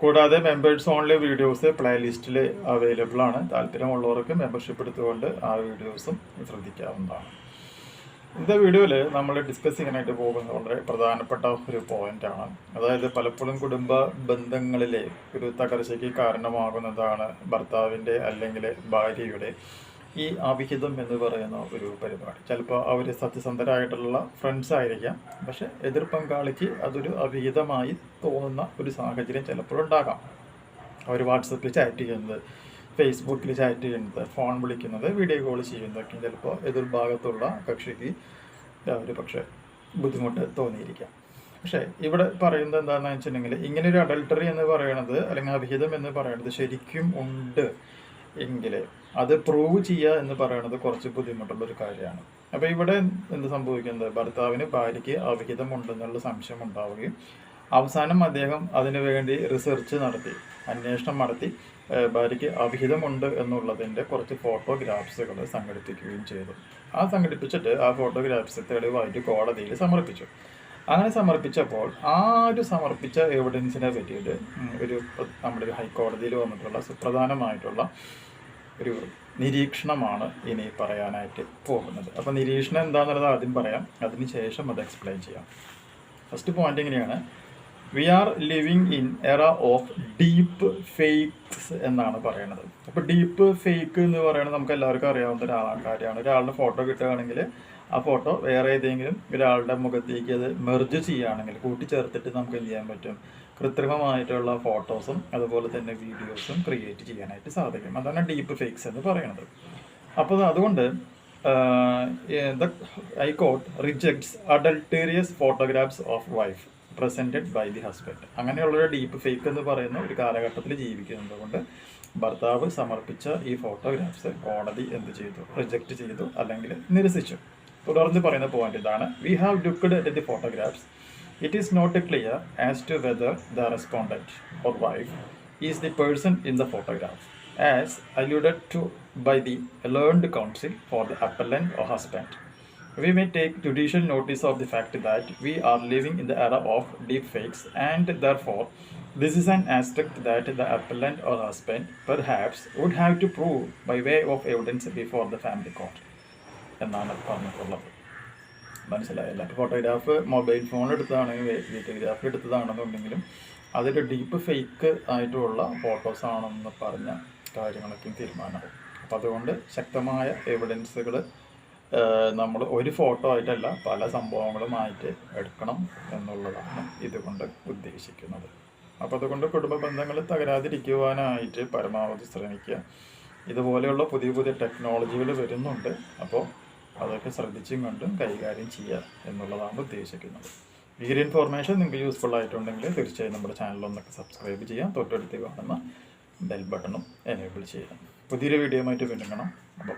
കൂടാതെ members only videos പ്ലേലിസ്റ്റിൽ available ആണ്. താല്പര്യമുള്ളവർക്ക് മെമ്പർഷിപ്പ് എടുത്തുകൊണ്ട് ആ വീഡിയോസും ശ്രദ്ധിക്കാവുന്നതാണ്. ഇന്നത്തെ വീഡിയോയിൽ നമ്മൾ ഡിസ്കസ് ചെയ്യാനായിട്ട് പോകുന്നത് വളരെ പ്രധാനപ്പെട്ട ഒരു പോയിന്റാണ് അതായത് പലപ്പോഴും കുടുംബ ബന്ധങ്ങളിലെ ഒരു തകർച്ചയ്ക്ക് കാരണമാകുന്നതാണ് ഭർത്താവിന്റെ അല്ലെങ്കിൽ ഭാര്യയുടെ ഈ അവിഹിതം എന്ന് പറയുന്ന ഒരു പരിപാടി. ചിലപ്പോൾ അവർ സത്യസന്ധരായിട്ടുള്ള ഫ്രണ്ട്സ് ആയിരിക്കാം. പക്ഷെ എതിർ പങ്കാളിക്ക് അതൊരു അവിഹിതമായി തോന്നുന്ന ഒരു സാഹചര്യം ചിലപ്പോഴുണ്ടാകാം അവർ വാട്സപ്പിൽ ചാറ്റ് ചെയ്യുന്നത് ഫേസ്ബുക്കിൽ ചാറ്റ് ചെയ്യുന്നത് ഫോൺ വിളിക്കുന്നത് വീഡിയോ കോൾ ചെയ്യുന്നതൊക്കെ ചിലപ്പോൾ എതിർഭാഗത്തുള്ള കക്ഷിക്ക് ഒരു പക്ഷേ ബുദ്ധിമുട്ട് തോന്നിയിരിക്കാം. പക്ഷേ ഇവിടെ പറയുന്നത് എന്താണെന്ന് വെച്ചിട്ടുണ്ടെങ്കിൽ ഇങ്ങനെ ഒരു അഡൾട്ടറി എന്ന് പറയുന്നത് അല്ലെങ്കിൽ അവിഹിതം എന്ന് പറയുന്നത് ശരിക്കും ഉണ്ട് എങ്കിൽ അത് പ്രൂവ് ചെയ്യുക എന്ന് പറയുന്നത് കുറച്ച് ബുദ്ധിമുട്ടുള്ള ഒരു കാര്യമാണ്. അപ്പോൾ ഇവിടെ എന്ത് സംഭവിക്കുന്നത് ഭർത്താവിന് ഭാര്യയ്ക്ക് അവിഹിതം ഉണ്ടെന്നുള്ള സംശയം ഉണ്ടാവുകയും അവസാനം അദ്ദേഹം അതിനു വേണ്ടി റിസർച്ച് നടത്തി അന്വേഷണം നടത്തി ഭാര്യയ്ക്ക് അവിഹിതമുണ്ട് എന്നുള്ളതിന്റെ കുറച്ച് ഫോട്ടോഗ്രാഫ്സുകൾ സംഘടിപ്പിക്കുകയും ചെയ്തു. ആ സംഘടിപ്പിച്ചിട്ട് ആ ഫോട്ടോഗ്രാഫ്സ് തെളിവായിട്ട് കോടതിയിൽ സമർപ്പിച്ചു. അങ്ങനെ സമർപ്പിച്ചപ്പോൾ ആ ഒരു സമർപ്പിച്ച എവിഡൻസിനെ പറ്റിയിട്ട് ഒരു നമ്മുടെ ഹൈക്കോടതിയിൽ വന്നിട്ടുള്ള സുപ്രധാനമായിട്ടുള്ള ഒരു നിരീക്ഷണമാണ് ഇനി പറയാനായിട്ട് പോകുന്നത്. അപ്പോൾ നിരീക്ഷണം എന്താണെന്നുള്ളത് ആദ്യം പറയാം. അതിന് ശേഷം അത് എക്സ്പ്ലെയിൻ ചെയ്യാം. ഫസ്റ്റ് പോയിന്റ് എങ്ങനെയാണ്? We are living in era of deep fakes എന്നാണ് പറയുന്നത്. അപ്പോൾ ഡീപ്പ് ഫേക്ക് എന്ന് പറയുന്നത് നമുക്ക് എല്ലാവർക്കും അറിയാവുന്ന ഒരു കാര്യമാണ്. ഒരാളുടെ ഫോട്ടോ കിട്ടുകയാണെങ്കിൽ ആ ഫോട്ടോ വേറെ ഏതെങ്കിലും ഒരാളുടെ മുഖത്തേക്ക് അത് മെർജ് ചെയ്യുകയാണെങ്കിൽ കൂട്ടിച്ചേർത്തിട്ട് നമുക്ക് എന്ത് ചെയ്യാൻ പറ്റും? കൃത്രിമമായിട്ടുള്ള ഫോട്ടോസും അതുപോലെ തന്നെ വീഡിയോസും ക്രിയേറ്റ് ചെയ്യാനായിട്ട് സാധിക്കും. അതാണ് ഡീപ്പ് ഫേക്സ് എന്ന് പറയുന്നത്. അപ്പോൾ അതുകൊണ്ട് the high court rejects adulterous photographs of wife presented by the husband അങ്ങനെയുള്ളൊരു ഡീപ്പ് ഫേക്ക് എന്ന് പറയുന്ന ഒരു കാലഘട്ടത്തിൽ ജീവിക്കുന്നത് കൊണ്ട് ഭർത്താവ് സമർപ്പിച്ച ഈ ഫോട്ടോഗ്രാഫ്സ് കോടതി എന്ത് ചെയ്തു? റിജക്റ്റ് ചെയ്തു അല്ലെങ്കിൽ നിരസിച്ചു. തുടർന്ന് പറയുന്ന പോയിന്റ് ഇതാണ് we have looked at the photographs it is not clear as to whether the respondent or wife is the person in the photograph as alluded to by the learned counsel for the appellant or husband. We may take judicial notice of the fact that we are living in the era of deepfakes and therefore this is an aspect that the appellant or husband perhaps would have to prove by way of evidence before the family court. എന്നാണ് പറഞ്ഞിട്ടുള്ളത്. മനസ്സിലായല്ല photograph mobile phone എടുത്തതാണെങ്കിൽ videograph എടുത്തതാണെന്നുണ്ടെങ്കിലും അതൊരു deep fake ആയിട്ടുള്ള photos ആണെന്ന് പറഞ്ഞ കാര്യങ്ങളൊക്കെയും തീരുമാനമാകും അപ്പം അതുകൊണ്ട് ശക്തമായ എവിഡൻസുകൾ നമ്മൾ ഒരു ഫോട്ടോ ആയിട്ടല്ല പല സംഭവങ്ങളുമായിട്ട് എടുക്കണം എന്നുള്ളതാണ് ഇതുകൊണ്ട് ഉദ്ദേശിക്കുന്നത്. അപ്പോൾ അതുകൊണ്ട് കുടുംബ ബന്ധങ്ങൾ തകരാതിരിക്കുവാനായിട്ട് പരമാവധി ശ്രമിക്കുക. ഇതുപോലെയുള്ള പുതിയ പുതിയ ടെക്നോളജികൾ വരുന്നുണ്ട്. അപ്പോൾ അതൊക്കെ ശ്രദ്ധിച്ചും കണ്ടും കൈകാര്യം ചെയ്യുക എന്നുള്ളതാണ് ഉദ്ദേശിക്കുന്നത്. ഈ ഒരു ഇൻഫോർമേഷൻ നിങ്ങൾക്ക് യൂസ്ഫുൾ ആയിട്ടുണ്ടെങ്കിൽ തീർച്ചയായും നമ്മുടെ ചാനലൊന്നൊക്കെ സബ്സ്ക്രൈബ് ചെയ്യാം. തൊട്ടടുത്ത് കാണുന്ന ബെൽ ബട്ടണും എനേബിൾ ചെയ്യാം. പുതിയൊരു വീഡിയോ ആയിട്ട് വീണ്ടും അപ്പോൾ.